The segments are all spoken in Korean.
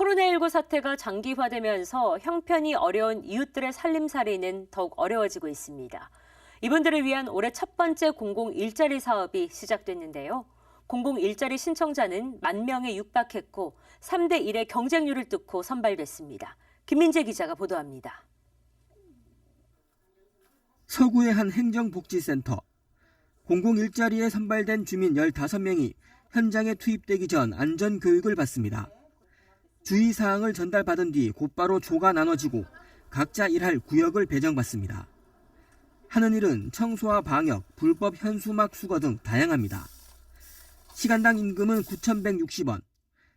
코로나19 사태가 장기화되면서 형편이 어려운 이웃들의 살림살이는 더욱 어려워지고 있습니다. 이분들을 위한 올해 첫 번째 공공 일자리 사업이 시작됐는데요. 공공 일자리 신청자는 만 명에 육박했고 3대 1의 경쟁률을 뚫고 선발됐습니다. 김민재 기자가 보도합니다. 서구의 한 행정복지센터. 공공 일자리에 선발된 주민 15명이 현장에 투입되기 전 안전교육을 받습니다. 주의사항을 전달받은 뒤 곧바로 조가 나눠지고 각자 일할 구역을 배정받습니다. 하는 일은 청소와 방역, 불법 현수막 수거 등 다양합니다. 시간당 임금은 9,160원.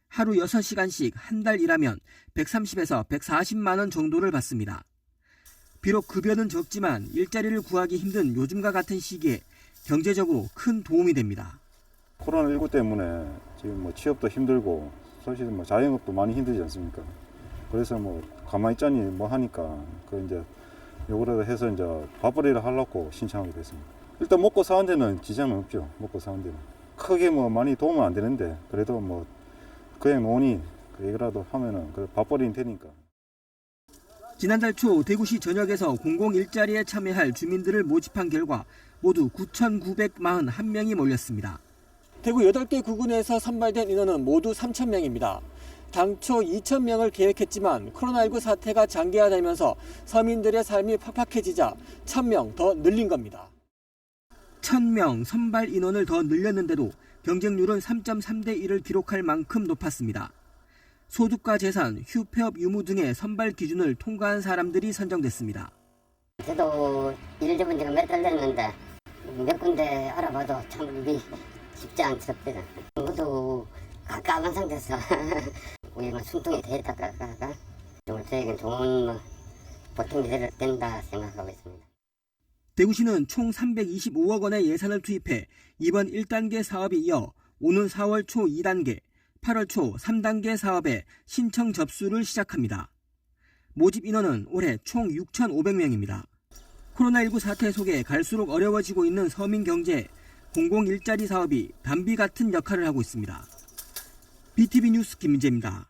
하루 6시간씩 한 달 일하면 130에서 140만 원 정도를 받습니다. 비록 급여는 적지만 일자리를 구하기 힘든 요즘과 같은 시기에 경제적으로 큰 도움이 됩니다. 코로나19 때문에 지금 뭐 취업도 힘들고 사실 뭐 자영업도 많이 힘들지 않습니까? 그래서 뭐 가만히 있자니 뭐 하니까 그 이제 요거라도 해서 이제 밥벌이를 하려고 신청하게 됐습니다. 일단 먹고 사는 데는 지장은 없죠. 먹고 사는 데는 크게 뭐 많이 도움은 안 되는데 그래도 뭐 그냥 노니 이거라도 하면은 그 밥벌이는 되니까. 지난달 초 대구시 전역에서 공공 일자리에 참여할 주민들을 모집한 결과 모두 9,941명이 몰렸습니다. 대구 8개 구군에서 선발된 인원은 모두 3,000명입니다. 당초 2,000명을 계획했지만 코로나19 사태가 장기화되면서 서민들의 삶이 팍팍해지자 1,000명 더 늘린 겁니다. 1,000명 선발 인원을 더 늘렸는데도 경쟁률은 3.3대 1을 기록할 만큼 높았습니다. 소득과 재산, 휴폐업 유무 등의 선발 기준을 통과한 사람들이 선정됐습니다. 저도 일 접은 지가 몇 달 됐는데 몇 군데 알아봐도 참 이게 쉽지 않습니다. 모두 가까운 상태에서 우리 뭐 숨통이 되었다가 좀 저에겐 좋은 뭐 보탬이 될- 된다 생각하고 있습니다. 대구시는 총 325억 원의 예산을 투입해 이번 1단계 사업이 이어 오는 4월 초 2단계, 8월 초 3단계 사업에 신청 접수를 시작합니다. 모집 인원은 올해 총 6,500명입니다. 코로나19 사태 속에 갈수록 어려워지고 있는 서민 경제에 공공 일자리 사업이 단비 같은 역할을 하고 있습니다. BTV 뉴스 김민재입니다.